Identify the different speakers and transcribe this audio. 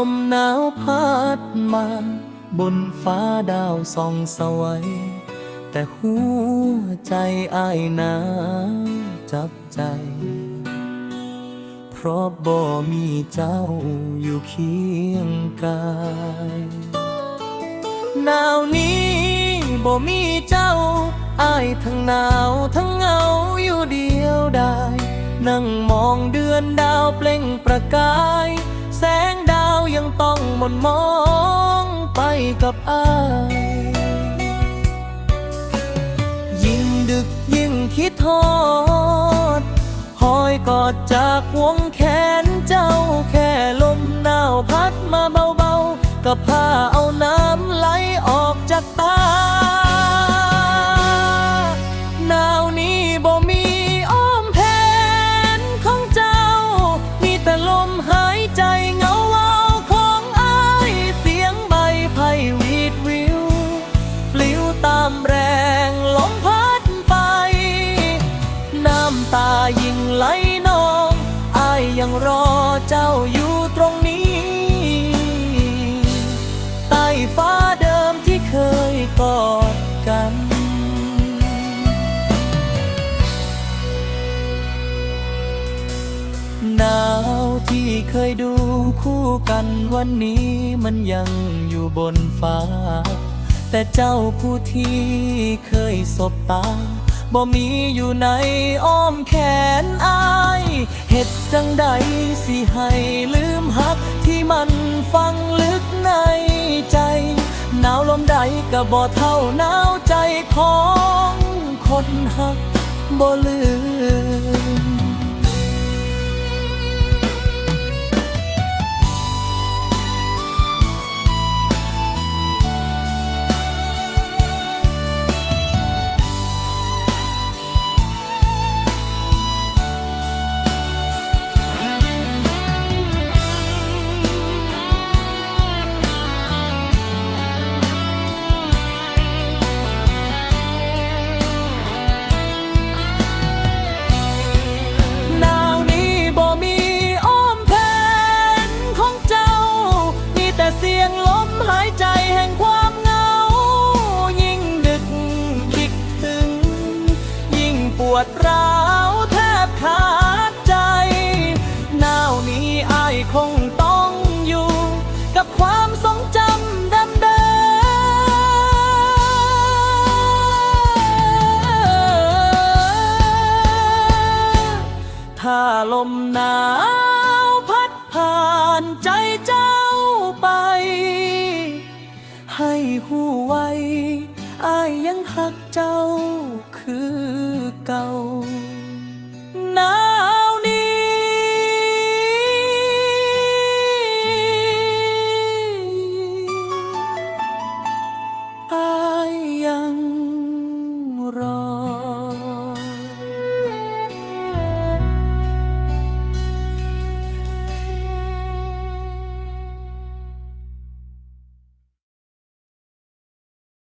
Speaker 1: ลมหนาวพัดมา บนฟ้าดาวส่องสวัยแต่หัวใจอายหนาวจับใจ เพราะบ่มีเจ้าอยู่เคียงกายหนาวนี้บ่มีเจ้าอายทั้งหนาวทั้งเหงาอยู่เดียวได้นั่งมองเดือนดาวเปล่งประกาย องมนมองไปกับอ้ายยิ่งดึกยิ่งคิดทอดหอยกอดจากวงแขนเจ้าแค่ลมหนาวพัดมาเบาๆ ก็พาเอาน้ำไหลออกจากตาำตายิ่งไหลนองอายยังรอเจ้าอยู่ตรงนี้ ใต้ฟ้าเดิมที่เคยกอดกันหนาวที่เคยดูคู่กันวันนี้มันยังอยู่บนฟ้า แต่เจ้าผู้ที่เคยสบตา บ่มีอยู่ในอ้อมแขนอายเหตุจังใดสิให้ลืมหักที่มันฟังลึกในใจ หนาวลมใดก็บ่เท่าหนาวใจของคนหักบ่ลืม ลมหนาวพัดผ่านใจเจ้าไป ให้หูไวอายยังหักเจ้าคือเก่า